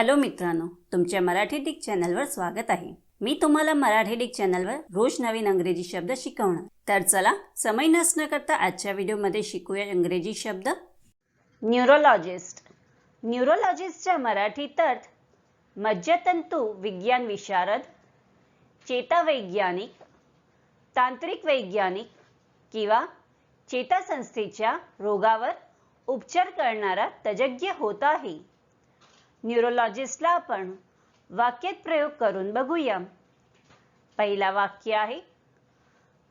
Hello मित्रांनो तुमच्या Marathi Dick चॅनलवर स्वागत आहे. मी तुम्हाला मराठी डिक चॅनलवर रोज नवीन अंग्रेजी शब्द शिकवणार. तर चला समय नसणं करता आजच्या व्हिडिओमध्ये शिकूया इंग्रजी शब्द. न्यूरोलॉजिस्ट. न्यूरोलॉजिस्टच्या मराठीत अर्थ मज्जतंतू विज्ञान विशारद चेतावैज्ञानिक तांत्रिक वैज्ञानिक किंवा चेतासंस्थेच्या रोगावर उपचार करणारा तज्ज्ञ होत आहे. न्यूरोलॉजिस्टला आपण वाक्यात प्रयोग करून बघूया. पहिला वाक्य आहे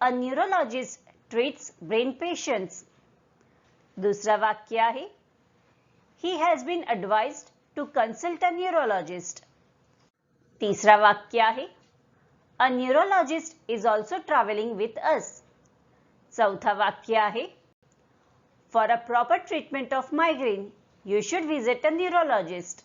a neurologist treats brain patients दुसरा वाक्य आहे he has been advised to consult a neurologist तिसरा वाक्य आहे a neurologist is also travelling with us चौथा वाक्य आहे for a proper treatment of migraine you should visit a neurologist